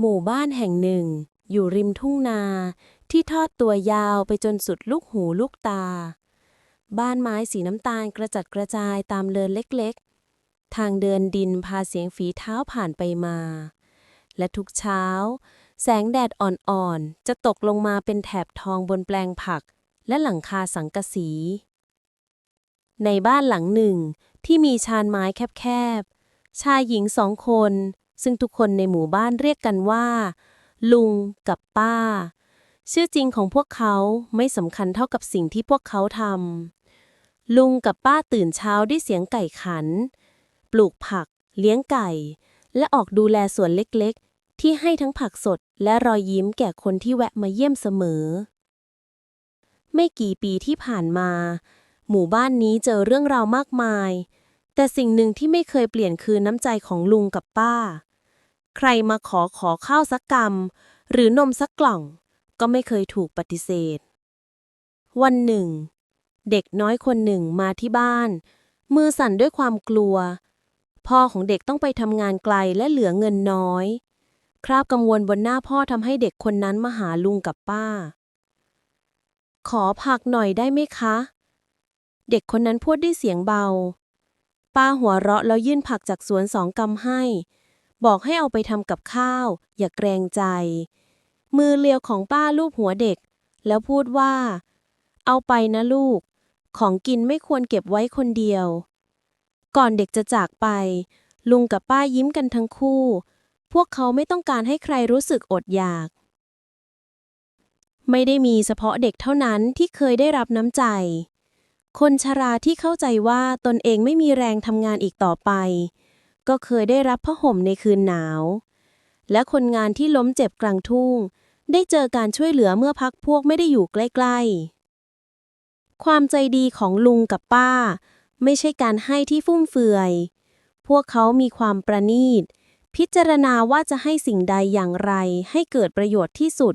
หมู่บ้านแห่งหนึ่ง อยู่ริมทุ่งนา ที่ทอดตัวยาวไปจนสุดลูกหูลูกตา บ้านไม้สีน้ำตาลกระจัดกระจายตามเลินเล็กๆ ทางเดินดินพาเสียงฝีเท้าผ่านไปมา และทุกเช้า แสงแดดอ่อนๆ จะตกลงมาเป็นแถบทองบนแปลงผัก และหลังคาสังกะสี ในบ้านหลังหนึ่งที่มีชานไม้แคบๆ ชายหญิงสองคน ซึ่งทุกคนในหมู่บ้านเรียกกันว่า ลุงกับป้า ชื่อจริงของพวกเขาไม่สำคัญเท่ากับสิ่งที่พวกเขาทำลุงกับป้าตื่นเช้าด้วยเสียงไก่ขัน ปลูกผัก เลี้ยงไก่ และออกดูแลสวนเล็กๆ ที่ให้ทั้งผักสดและรอยยิ้มแก่คนที่แวะมาเยี่ยมเสมอ ไม่กี่ปีที่ผ่านมา หมู่บ้านนี้เจอเรื่องราวมากมายแต่สิ่งหนึ่งที่ไม่เคยเปลี่ยนคือน้ำใจของลุงกับป้า ใครมาขอขอข้าวสักกำหรือนมสักกล่อง ก็ไม่เคยถูกปฏิเสธ วันหนึ่ง เด็กน้อยคนหนึ่งมาที่บ้าน มือสั่นด้วยความกลัว พ่อของเด็กต้องไปทำงานไกลและเหลือเงินน้อย คราบกังวลบนหน้าพ่อทำให้เด็กคนนั้นมาหาลุงกับป้า ขอผักหน่อยได้ไหมคะ เด็กคนนั้นพูดด้วยเสียงเบา ป้าหัวเราะแล้วยื่นผักจากสวนสองกำให้ บอกให้เอาไปทำกับข้าว อย่าเกรงใจ มือเลียวของป้าลูบหัวเด็ก แล้วพูดว่า เอาไปนะลูก ของกินไม่ควรเก็บไว้คนเดียว ก่อนเด็กจะจากไป ลุงกับป้ายิ้มกันทั้งคู่ พวกเขาไม่ต้องการให้ใครรู้สึกอดอยาก ไม่ได้มีเฉพาะเด็กเท่านั้นที่เคยได้รับน้ำใจ คนชราที่เข้าใจว่าตนเองไม่มีแรงทำงานอีกต่อไป ก็เคยได้รับผ้าห่มในคืนหนาว และคนงานที่ล้มเจ็บกลางทุ่ง ได้เจอการช่วยเหลือเมื่อพักพวกไม่ได้อยู่ใกล้ๆ ความใจดีของลุงกับป้า ไม่ใช่การให้ที่ฟุ่มเฟือย พวกเขามีความประณีต พิจารณาว่าจะให้สิ่งใดอย่างไรให้เกิดประโยชน์ที่สุด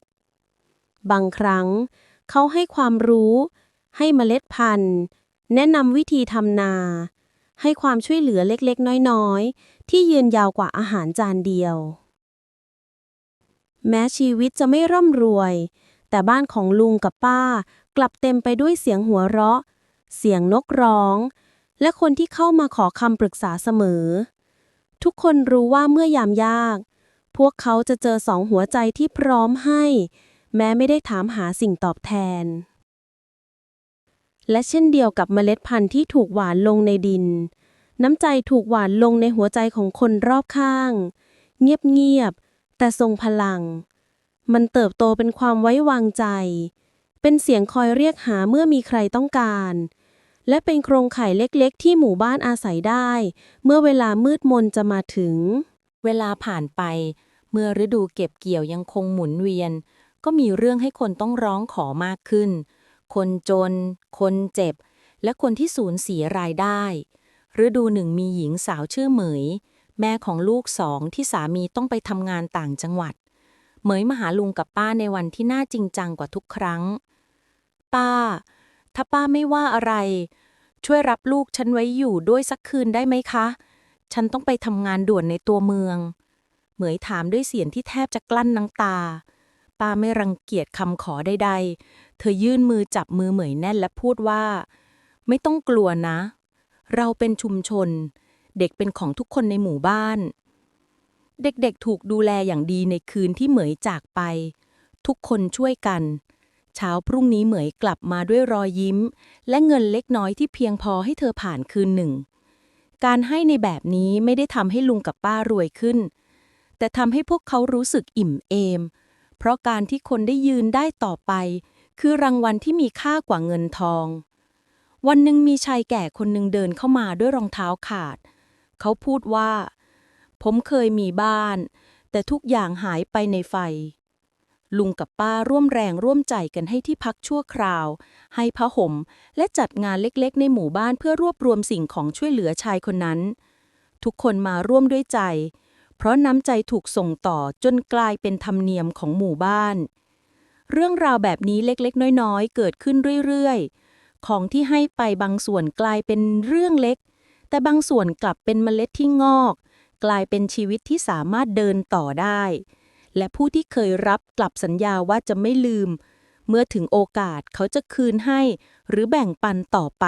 บางครั้ง เขาให้ความรู้ ให้เมล็ดพันธุ์ แนะนำวิธีทำนา ให้ความช่วยเหลือเล็กๆ น้อยๆ ที่ยืนยาวกว่าอาหารจานเดียว แม้ชีวิตจะไม่ร่ำรวย แต่บ้านของลุงกับป้ากลับเต็มไปด้วยเสียงหัวเราะ เสียงนกร้อง และคนที่เข้ามาขอคำปรึกษาเสมอ ทุกคนรู้ว่าเมื่อยามยาก พวกเขาจะเจอสองหัวใจที่พร้อมให้ แม้ไม่ได้ถามหาสิ่งตอบแทน และเช่นเดียวกับเมล็ดพันธุ์ที่ถูกหวานลงในดิน น้ำใจถูกหวานลงในหัวใจของคนรอบข้าง เงียบๆ แต่ทรงพลัง มันเติบโตเป็นความไว้วางใจ เป็นเสียงคอยเรียกหาเมื่อมีใครต้องการ และเป็นโครงข่ายเล็กๆ ที่หมู่บ้านอาศัยได้ เมื่อเวลามืดมนจะมาถึง เวลาผ่านไป เมื่อฤดูเก็บเกี่ยวยังคงหมุนเวียน ก็มีเรื่องให้คนต้องร้องขอมากขึ้น คนจน คนเจ็บ และคนที่สูญเสียรายได้ ฤดูหนึ่งมีหญิงสาวชื่อเหมย แม่ของลูกสองที่สามีต้องไปทำงานต่างจังหวัด เหมยมาหาลุงกับป้าในวันที่น่าจริงจังกว่าทุกครั้ง ป้า ถ้าป้าไม่ว่าอะไร ช่วยรับลูกฉันไว้อยู่ด้วยสักคืนได้ไหมคะ ฉันต้องไปทำงานด่วนในตัวเมือง เหมยถามด้วยเสียงที่แทบจะกลั้นน้ำตาป้าไม่รังเกียจคำขอใดๆ ธอยื่นมือจับมือเหมยแน่นและพูดว่า ไม่ต้องกลัวนะ เราเป็นชุมชน เด็กเป็นของทุกคนในหมู่บ้าน เด็กๆถูกดูแลอย่างดีในคืนที่เหมยจากไป ทุกคนช่วยกัน เช้าพรุ่งนี้เหมยกลับมาด้วยรอยยิ้ม และเงินเล็กน้อยที่เพียงพอให้เธอผ่านคืนหนึ่ง การให้ในแบบนี้ไม่ได้ทำให้ลุงกับป้ารวยขึ้น แต่ทำให้พวกเขารู้สึกอิ่มเอม เพราะการที่คนได้ยืนได้ต่อไป คือรางวัลที่มีค่ากว่าเงินทอง วันหนึ่งมีชายแก่คนหนึ่งเดินเข้ามาด้วยรองเท้าขาด เขาพูดว่า ผมเคยมีบ้าน แต่ทุกอย่างหายไปในไฟ ลุงกับป้าร่วมแรงร่วมใจกันให้ที่พักชั่วคราว ให้ผ้าห่มและจัดงานเล็กๆ ในหมู่บ้านเพื่อรวบรวมสิ่งของช่วยเหลือชายคนนั้น ทุกคนมาร่วมด้วยใจ เพราะน้ำใจถูกส่งต่อจนกลายเป็นธรรมเนียมของหมู่บ้าน เรื่องราวแบบนี้เล็กๆ น้อยๆ เกิดขึ้นเรื่อยๆ ของที่ให้ไปบางส่วนกลายเป็นเรื่องเล็ก แต่บางส่วนกลับเป็นเมล็ดที่งอก กลายเป็นชีวิตที่สามารถเดินต่อได้ และผู้ที่เคยรับกลับสัญญาว่าจะไม่ลืม เมื่อถึงโอกาสเขาจะคืนให้ หรือแบ่งปันต่อไป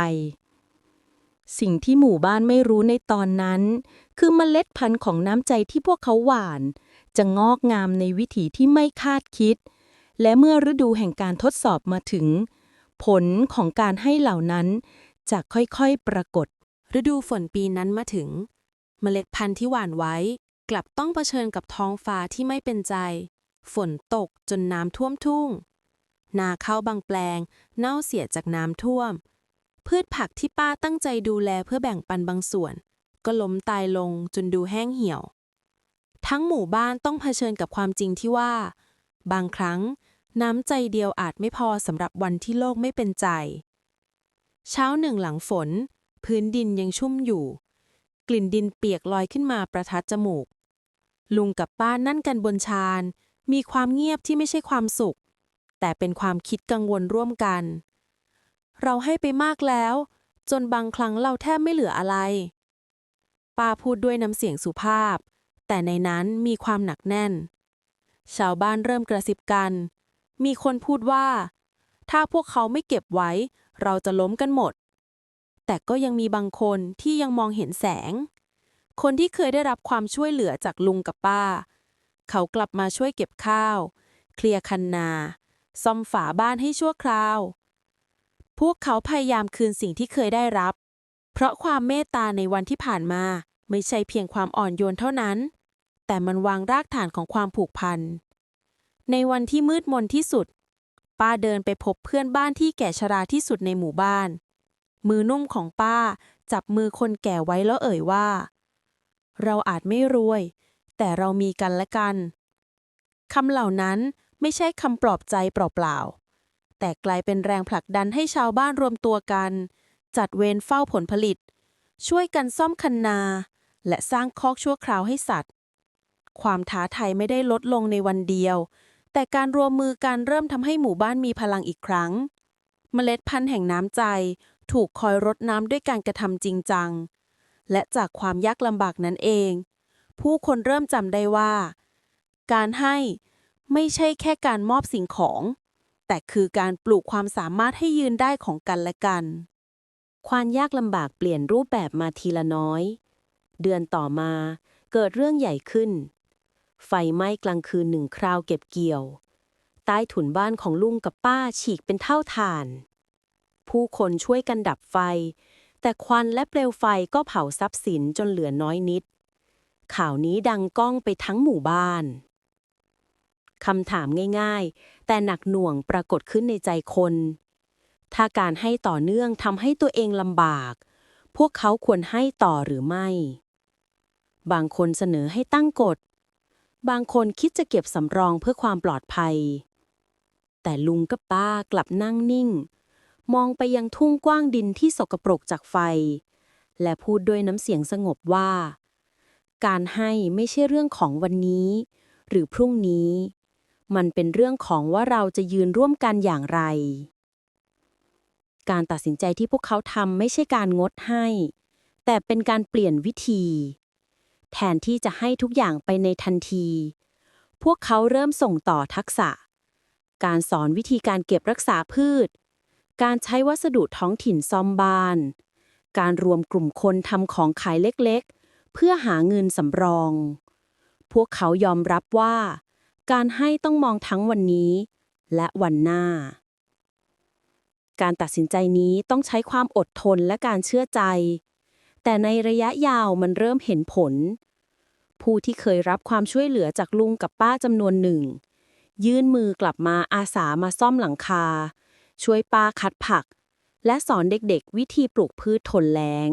สิ่งที่หมู่บ้านไม่รู้ในตอนนั้น คือเมล็ดพันธุ์ของน้ำใจที่พวกเขาหว่าน จะงอกงามในวิถีที่ไม่คาดคิด และเมื่อฤดูแห่งการทดสอบมาถึง ผลของการให้เหล่านั้นจะค่อยๆปรากฏ ฤดูฝนปีนั้นมาถึง เมล็ดพันธุ์ที่หว่านไว้ กลับต้องเผชิญกับท้องฟ้าที่ไม่เป็นใจ ฝนตกจนน้ำท่วมทุ่ง นาข้าวบางแปลง เน่าเสียจากน้ำท่วม พืชผักที่ป้าตั้งใจดูแลเพื่อแบ่งปันบางส่วน ก็ล้มตายลงจนดูแห้งเหี่ยว ทั้งหมู่บ้านต้องเผชิญกับความจริงที่ว่า บางครั้ง น้ำใจเดียวอาจไม่พอสำหรับวันที่โลกไม่เป็นใจ เช้าหนึ่งหลังฝน พื้นดินยังชุ่มอยู่ กลิ่นดินเปียกลอยขึ้นมาประทัดจมูก ลุงกับป้านั่นกันบนชาน มีความเงียบที่ไม่ใช่ความสุข แต่เป็นความคิดกังวลร่วมกัน เราให้ไปมากแล้ว จนบางครั้งเราแทบไม่เหลืออะไร ป้าพูดด้วยน้ำเสียงสุภาพ แต่ในนั้นมีความหนักแน่น ชาวบ้านเริ่มกระซิบกัน มีคนพูดว่า ถ้าพวกเขาไม่เก็บไว้ เราจะล้มกันหมด แต่ก็ยังมีบางคนที่ยังมองเห็นแสง คนที่เคยได้รับความช่วยเหลือจากลุงกับป้า เขากลับมาช่วยเก็บข้าว เคลียร์คันนา ซ่อมฝาบ้านให้ชั่วคราว พวกเขาพยายามคืนสิ่งที่เคยได้รับ เพราะความเมตตาในวันที่ผ่านมาไม่ใช่เพียงความอ่อนโยนเท่านั้น แต่มันวางรากฐานของความผูกพัน ในวันที่มืดมนที่สุด ป้าเดินไปพบเพื่อนบ้านที่แก่ชราที่สุดในหมู่บ้าน มือนุ่มของป้าจับมือคนแก่ไว้แล้วเอ่ยว่า เราอาจไม่รวย แต่เรามีกันและกันคำเหล่านั้นไม่ใช่คำปลอบใจเปล่าๆ แต่กลายเป็นแรงผลักดันให้ชาวบ้านรวมตัวกัน จัดเวรเฝ้าผลผลิต ช่วยกันซ่อมคันนา และสร้างคอกชั่วคราวให้สัตว์ ความท้าทายไม่ได้ลดลงในวันเดียว แต่การรวมมือกันเริ่มทำให้หมู่บ้านมีพลังอีกครั้ง เมล็ดพันธุ์แห่งน้ำใจ ถูกคอยรดน้ำด้วยการกระทำจริงจัง และจากความยากลำบากนั้นเอง ผู้คนเริ่มจำได้ว่า การให้ไม่ใช่แค่การมอบสิ่งของ แต่คือการปลูกความสามารถให้ยืนได้ของกันและกัน ความยากลำบากเปลี่ยนรูปแบบมาทีละน้อย เดือนต่อมาเกิดเรื่องใหญ่ขึ้น ไฟไหม้กลางคืนหนึ่งคราวเก็บเกี่ยว ใต้ถุนบ้านของลุงกับป้าฉีกเป็นเท่าฐาน ผู้คนช่วยกันดับไฟ แต่ควันและเปลวไฟก็เผาทรัพย์สินจนเหลือน้อยนิด ข่าวนี้ดังก้องไปทั้งหมู่บ้านคำถามง่ายๆ แต่หนักหน่วงปรากฏขึ้นในใจคน ถ้าการให้ต่อเนื่องทำให้ตัวเองลำบาก พวกเขาควรให้ต่อหรือไม่ บางคนเสนอให้ตั้งกฎ บางคนคิดจะเก็บสำรองเพื่อความปลอดภัย แต่ลุงกับป้ากลับนั่งนิ่ง มองไปยังทุ่งกว้างดินที่สกปรกจากไฟ และพูดด้วยน้ำเสียงสงบว่า การให้ไม่ใช่เรื่องของวันนี้ หรือพรุ่งนี้ มันเป็นเรื่องของว่าเราจะยืนร่วมกันอย่างไร การตัดสินใจที่พวกเขาทำไม่ใช่การงดให้ แต่เป็นการเปลี่ยนวิธี แทนที่จะให้ทุกอย่างไปในทันที พวกเขาเริ่มส่งต่อทักษะ การสอนวิธีการเก็บรักษาพืช การใช้วัสดุท้องถิ่นซ่อมบ้าน การรวมกลุ่มคนทำของขายเล็กๆ เพื่อหาเงินสำรอง พวกเขายอมรับว่า การให้ต้องมองทั้งวันนี้ และวันหน้าการตัดสินใจนี้ต้องใช้ความอดทนและการเชื่อใจ แต่ในระยะยาวมันเริ่มเห็นผล ผู้ที่เคยรับความช่วยเหลือจากลุงกับป้าจำนวนหนึ่ง ยื่นมือกลับมาอาสามาซ่อมหลังคา ช่วยป้าคัดผัก และสอนเด็กๆ วิธีปลูกพืชทนแล้ง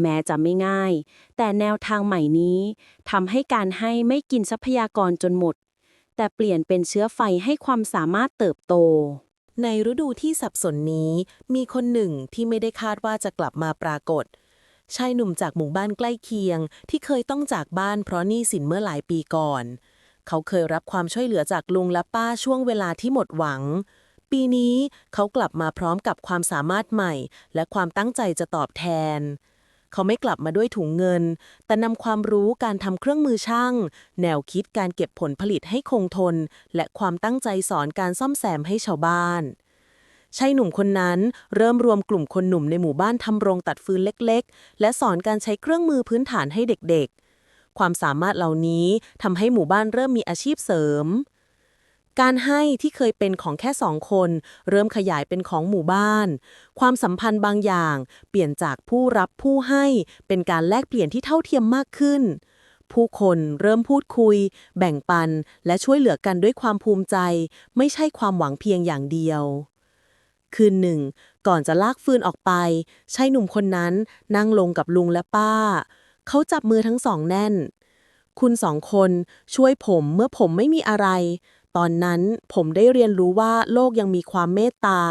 แม้จะไม่ง่าย แต่แนวทางใหม่นี้ทำให้การให้ไม่กินทรัพยากรจนหมด แต่เปลี่ยนเป็นเชื้อไฟให้ความสามารถเติบโตในฤดูที่สับสนนี้ มีคนหนึ่งที่ไม่ได้คาดว่าจะกลับมาปรากฏ ชายหนุ่มจากหมู่บ้านใกล้เคียง ที่เคยต้องจากบ้านเพราะหนี้สินเมื่อหลายปีก่อน เขาเคยรับความช่วยเหลือจากลุงและป้าช่วงเวลาที่หมดหวัง ปีนี้เขากลับมาพร้อมกับความสามารถใหม่ และความตั้งใจจะตอบแทน เขาไม่กลับมาด้วยถุงเงิน แต่นำความรู้การทำเครื่องมือช่าง แนวคิดการเก็บผลผลิตให้คงทน และความตั้งใจสอนการซ่อมแซมให้ชาวบ้าน ชายหนุ่มคนนั้นเริ่มรวมกลุ่มคนหนุ่มในหมู่บ้านทำโรงตัดฟืนเล็กๆ และสอนการใช้เครื่องมือพื้นฐานให้เด็กๆ ความสามารถเหล่านี้ทำให้หมู่บ้านเริ่มมีอาชีพเสริม การให้ที่เคยเป็นของแค่สองคน เริ่มขยายเป็นของหมู่บ้าน ความสัมพันธ์บางอย่าง เปลี่ยนจากผู้รับผู้ให้เป็นการแลกเปลี่ยนที่เท่าเทียมมากขึ้นผู้คนเริ่มพูดคุย แบ่งปัน และช่วยเหลือกันด้วยความภูมิใจ ไม่ใช่ความหวังเพียงอย่างเดียว คืนหนึ่ง ก่อนจะลากฟืนออกไปชายหนุ่มคนนั้นนั่งลงกับลุงและป้า เขาจับมือทั้งสองแน่น คุณสองคนช่วยผมเมื่อผมไม่มีอะไร ตอนนั้นผมได้เรียนรู้ว่าโลกยังมีความเมตตา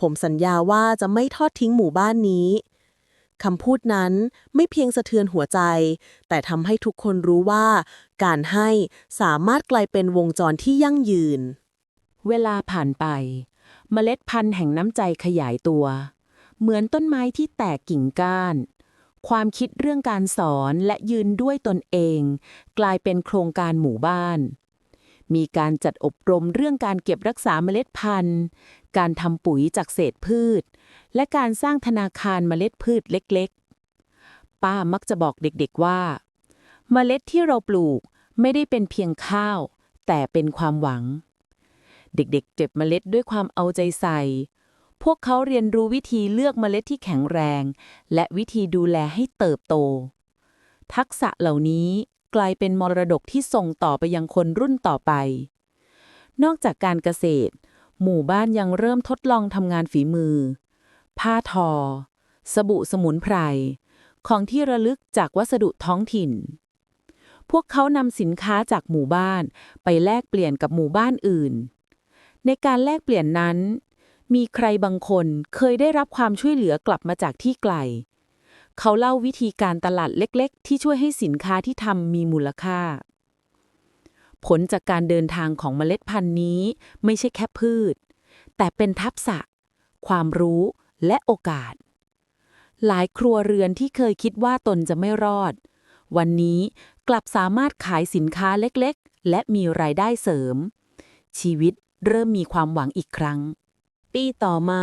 ผมสัญญาว่าจะไม่ทอดทิ้งหมู่บ้านนี้คำพูดนั้นไม่เพียงสะเทือนหัวใจ แต่ทำให้ทุกคนรู้ว่า การให้สามารถกลายเป็นวงจรที่ยั่งยืน เวลาผ่านไป เมล็ดพันธุ์แห่งน้ำใจขยายตัว เหมือนต้นไม้ที่แตกกิ่งก้าน ความคิดเรื่องการสอนและยืนด้วยตนเอง กลายเป็นโครงการหมู่บ้าน มีการจัดอบรมเรื่องการเก็บรักษาเมล็ดพันธุ์ การทำปุ๋ยจากเศษพืช และการสร้างธนาคารเมล็ดพืชเล็กๆ ป้ามักจะบอกเด็กๆว่า เมล็ดที่เราปลูกไม่ได้เป็นเพียงข้าว แต่เป็นความหวัง เด็กๆ เก็บเมล็ดด้วยความเอาใจใส่ พวกเขาเรียนรู้วิธีเลือกเมล็ดที่แข็งแรง และวิธีดูแลให้เติบโต ทักษะเหล่านี้กลายเป็นมรดกที่ส่งต่อไปยังคนรุ่นต่อไป นอกจากการเกษตร หมู่บ้านยังเริ่มทดลองทำงานฝีมือ ผ้าทอ สบู่สมุนไพร ของที่ระลึกจากวัสดุท้องถิ่น พวกเขานำสินค้าจากหมู่บ้านไปแลกเปลี่ยนกับหมู่บ้านอื่น ในการแลกเปลี่ยนนั้น มีใครบางคนเคยได้รับความช่วยเหลือกลับมาจากที่ไกล เขาเล่าวิธีการตลาดเล็กๆ ที่ช่วยให้สินค้าที่ทำมีมูลค่า ผลจากการเดินทางของเมล็ดพันธุ์นี้ไม่ใช่แค่พืช แต่เป็นทักษะ ความรู้และโอกาส หลายครัวเรือนที่เคยคิดว่าตนจะไม่รอด วันนี้กลับสามารถขายสินค้าเล็กๆ และมีรายได้เสริม ชีวิต เริ่มมีความหวังอีกครั้ง ปีต่อมา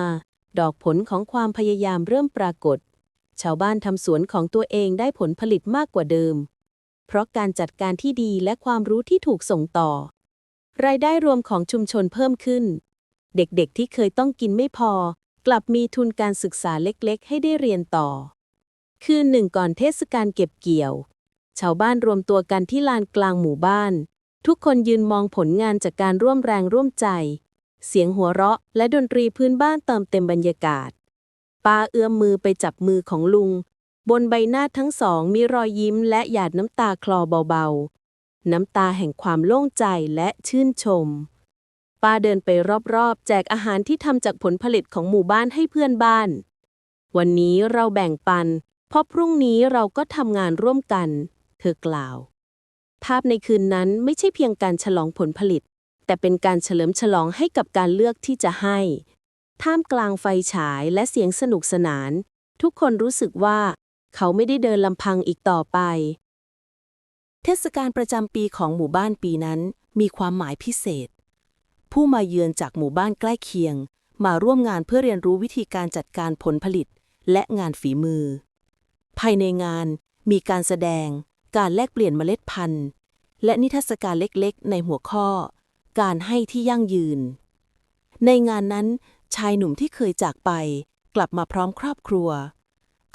ดอกผลของความพยายามเริ่มปรากฏ ชาวบ้านทำสวนของตัวเองได้ผลผลิตมากกว่าเดิม เพราะการจัดการที่ดีและความรู้ที่ถูกส่งต่อ รายได้รวมของชุมชนเพิ่มขึ้น เด็กๆที่เคยต้องกินไม่พอ กลับมีทุนการศึกษาเล็กๆ ให้ได้เรียนต่อ คืนหนึ่งก่อนเทศกาลเก็บเกี่ยว ชาวบ้านรวมตัวกันที่ลานกลางหมู่บ้าน ทุกคนยืนมองผลงานจากการร่วมแรงร่วมใจ เสียงหัวเราะ และดนตรีพื้นบ้านเติมเต็มบรรยากาศป้าเอื้อมมือไปจับมือของลุง บนใบหน้าทั้งสองมีรอยยิ้มและหยาดน้ำตาคลอเบาๆ น้ำตาแห่งความโล่งใจและชื่นชม ป้าเดินไปรอบๆ แจกอาหารที่ทำจากผลผลิตของหมู่บ้านให้เพื่อนบ้าน วันนี้เราแบ่งปัน เพราะพรุ่งนี้เราก็ทำงานร่วมกัน เธอกล่าว ภาพในคืนนั้นไม่ใช่เพียงการฉลองผลผลิต แต่เป็นการเฉลิมฉลองให้กับการเลือกที่จะให้ ท่ามกลางไฟฉายและเสียงสนุกสนาน ทุกคนรู้สึกว่า เขาไม่ได้เดินลำพังอีกต่อไป เทศกาลประจำปีของหมู่บ้านปีนั้นมีความหมายพิเศษ ผู้มาเยือนจากหมู่บ้านใกล้เคียง มาร่วมงานเพื่อเรียนรู้วิธีการจัดการผลผลิตและงานฝีมือ ภายในงานมีการแสดง การแลกเปลี่ยนเมล็ดพันธุ์ และนิทรรศการเล็กๆ ในหัวข้อ การให้ที่ยั่งยืน ในงานนั้น ชายหนุ่มที่เคยจากไป กลับมาพร้อมครอบครัว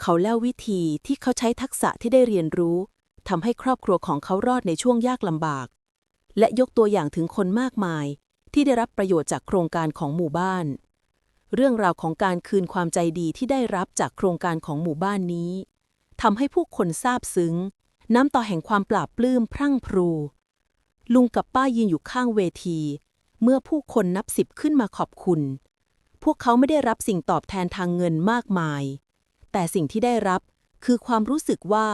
เขาเล่าวิธีที่เขาใช้ทักษะที่ได้เรียนรู้ทำให้ครอบครัวของเขารอดในช่วงยากลำบาก และยกตัวอย่างถึงคนมากมาย ที่ได้รับประโยชน์จากโครงการของหมู่บ้าน เรื่องราวของการคืนความใจดีที่ได้รับจากโครงการของหมู่บ้านนี้ทำให้ผู้คนซาบซึ้ง น้ำต่อแห่งความปราบปลื้มพรั่งพรู ลุงกับป้ายืนอยู่ข้างเวที เมื่อผู้คนนับสิบขึ้นมาขอบคุณ พวกเขาไม่ได้รับสิ่งตอบแทนทางเงินมากมาย แต่สิ่งที่ได้รับคือความรู้สึกว่า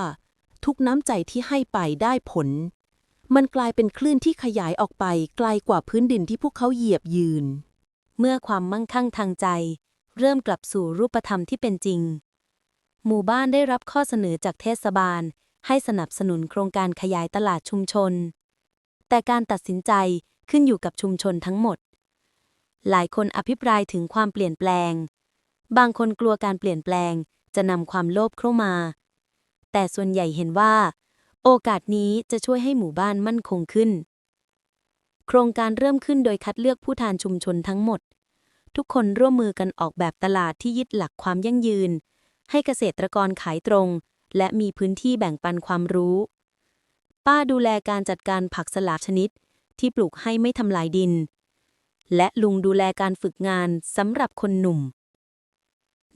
ทุกน้ำใจที่ให้ไปได้ผล มันกลายเป็นคลื่นที่ขยายออกไปไกลกว่าพื้นดินที่พวกเขาเหยียบยืน เมื่อความมั่งคั่งทางใจ เริ่มกลับสู่รูปธรรมที่เป็นจริง หมู่บ้านได้รับข้อเสนอจากเทศบาล ให้สนับสนุนโครงการขยายตลาดชุมชน แต่การตัดสินใจขึ้นอยู่กับชุมชนทั้งหมด หลายคนอภิปรายถึงความเปลี่ยนแปลง บางคนกลัวการเปลี่ยนแปลงจะนำความโลภเข้ามา แต่ส่วนใหญ่เห็นว่า โอกาสนี้จะช่วยให้หมู่บ้านมั่นคงขึ้น โครงการเริ่มขึ้นโดยคัดเลือกผู้แทนชุมชนทั้งหมด ทุกคนร่วมมือกันออกแบบตลาดที่ยึดหลักความยั่งยืน ให้เกษตรกรขายตรง และมีพื้นที่แบ่งปันความรู้ ป้าดูแลการจัดการผักสลัดชนิดที่ปลูกให้ไม่ทำลายดิน และลุงดูแลการฝึกงานสำหรับคนหนุ่ม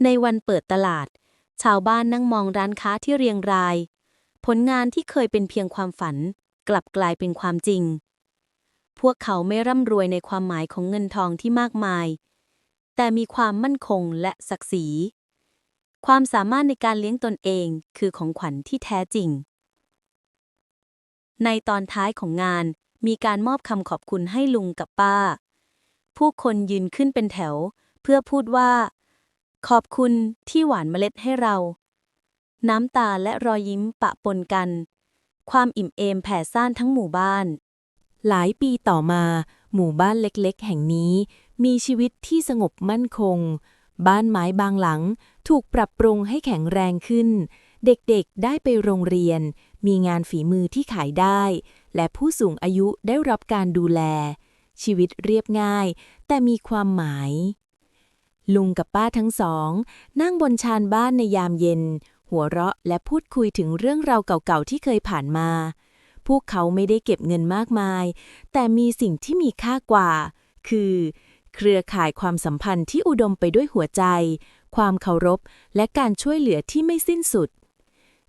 ในวันเปิดตลาด ชาวบ้านนั่งมองร้านค้าที่เรียงราย ผลงานที่เคยเป็นเพียงความฝัน กลับกลายเป็นความจริง พวกเขาไม่ร่ำรวยในความหมายของเงินทองที่มากมาย แต่มีความมั่นคงและศักดิ์ศรี ความสามารถในการเลี้ยงตนเองคือของขวัญที่แท้จริง ในตอนท้ายของงานมีการมอบคำขอบคุณให้ลุงกับป้า ผู้คนยืนขึ้นเป็นแถว เพื่อพูดว่า ขอบคุณที่หวานเมล็ดให้เรา น้ำตาและรอยยิ้มปะปนกัน ความอิ่มเอมแผ่ซ่านทั้งหมู่บ้าน หลายปีต่อมา หมู่บ้านเล็กๆ แห่งนี้ มีชีวิตที่สงบมั่นคง บ้านไม้บางหลัง ถูกปรับปรุงให้แข็งแรงขึ้น เด็กๆได้ไปโรงเรียน มีงานฝีมือที่ขายได้ และผู้สูงอายุได้รับการดูแล ชีวิตเรียบง่าย แต่มีความหมาย ลุงกับป้าทั้งสอง นั่งบนชานบ้านในยามเย็น หัวเราะและพูดคุยถึงเรื่องราวเก่าๆที่เคยผ่านมา พวกเขาไม่ได้เก็บเงินมากมาย แต่มีสิ่งที่มีค่ากว่า คือ เครือข่ายความสัมพันธ์ที่อุดมไปด้วยหัวใจ ความเคารพ และการช่วยเหลือที่ไม่สิ้นสุด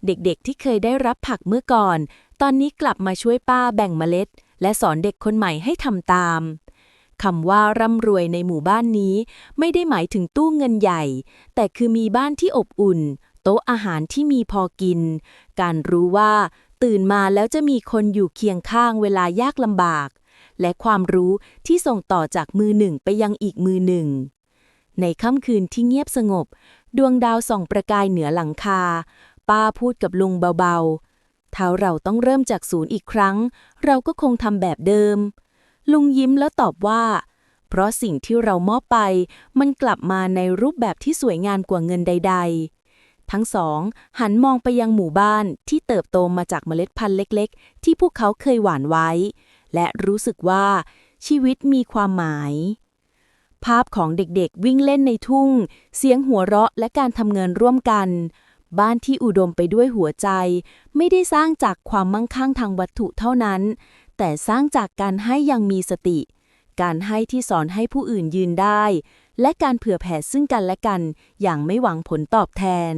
เด็กๆที่เคยได้รับผักเมื่อก่อน ตอนนี้กลับมาช่วยป้าแบ่งเมล็ด และสอนเด็กคนใหม่ให้ทำตามคำว่าร่ำรวยในหมู่บ้านนี้ ไม่ได้หมายถึงตู้เงินใหญ่ แต่คือมีบ้านที่อบอุ่น โต๊ะอาหารที่มีพอกิน การรู้ว่า ตื่นมาแล้วจะมีคนอยู่เคียงข้างเวลายากลำบาก และความรู้ที่ส่งต่อจากมือหนึ่งไปยังอีกมือหนึ่ง ในค่ำคืนที่เงียบสงบ ดวงดาวส่องประกายเหนือหลังคา ป้าพูดกับลุงเบาๆ ถ้าเราต้องเริ่มจากศูนย์อีกครั้ง เราก็คงทำแบบเดิม ลุงยิ้มแล้วตอบว่า เพราะสิ่งที่เรามอบไป มันกลับมาในรูปแบบที่สวยงามกว่าเงินใด ๆ ทั้งสองหันมองไปยังหมู่บ้านที่เติบโตมาจากเมล็ดพันธุ์เล็ก ๆ ที่พวกเขาเคยหว่านไว้ และรู้สึกว่าชีวิตมีความหมาย ภาพของเด็กๆ วิ่งเล่นในทุ่ง เสียงหัวเราะและการทำเงินร่วมกัน บ้านที่อุดมไปด้วยหัวใจ ไม่ได้สร้างจากความมั่งคั่งทางวัตถุเท่านั้น แต่สร้างจากการให้ยังมีสติ การให้ที่สอนให้ผู้อื่นยืนได้ และการเผื่อแผ่ซึ่งกันและกัน อย่างไม่หวังผลตอบแทน